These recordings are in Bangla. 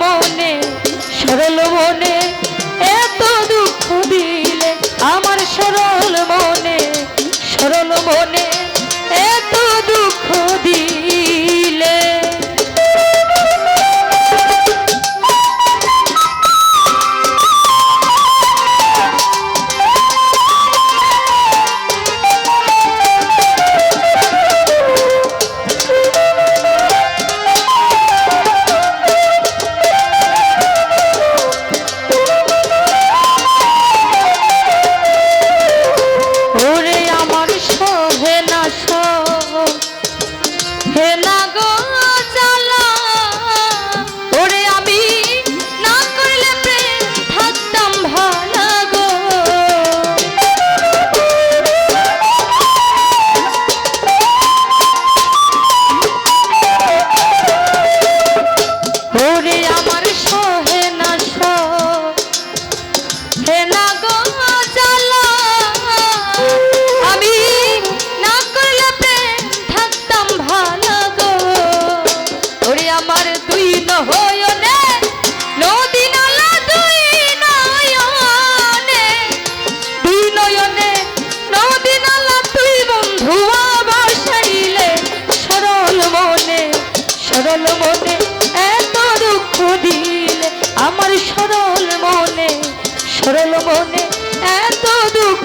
মনে সরল মনে এত দুঃখ দিলে আমার সরল মনে সরল মনে।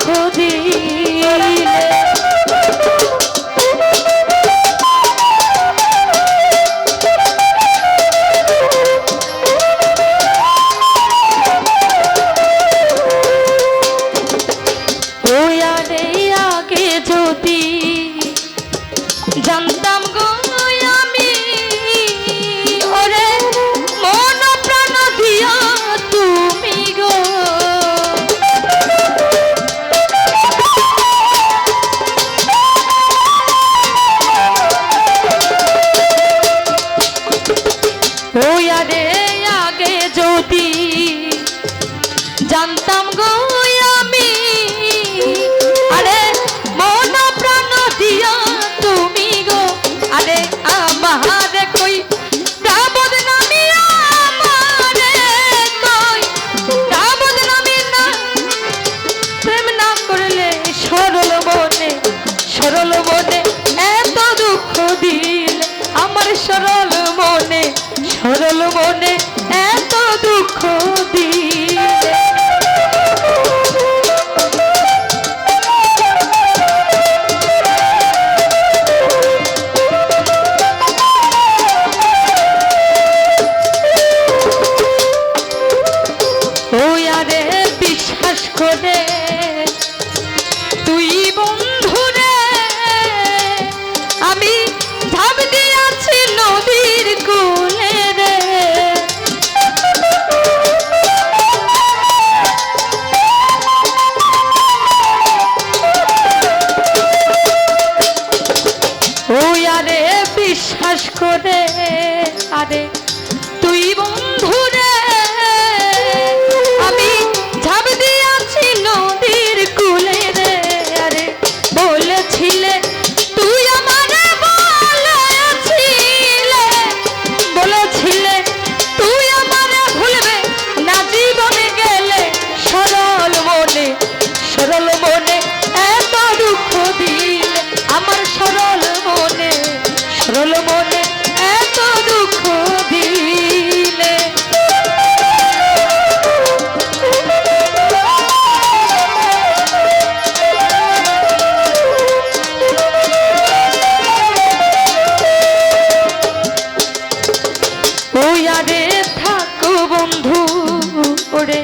বুঝিলে হইয়া আগে যদি জানতাম গো আমি। আরে মন প্রাণ দিয়া তুমি গো। আরে আমার কই সরল বনে সরল বনে সরল মনে এত দুঃখ করে আরে তুই বন্ধু বন্ধু ওরে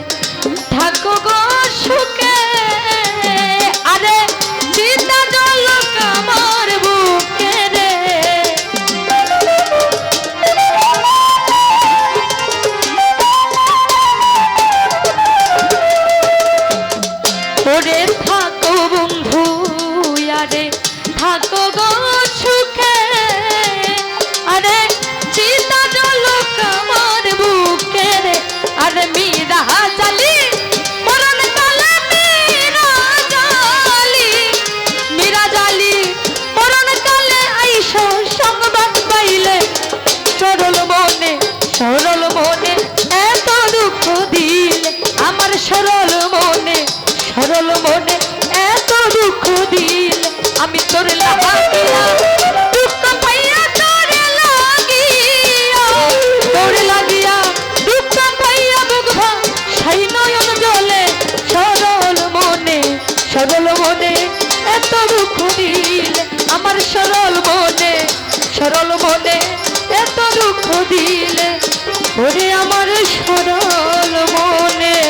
মনে এত দুঃখ দিল আমার সরল মনে সরল মনে এত দুঃখ দিলে। ওরে আমার সরল মনে।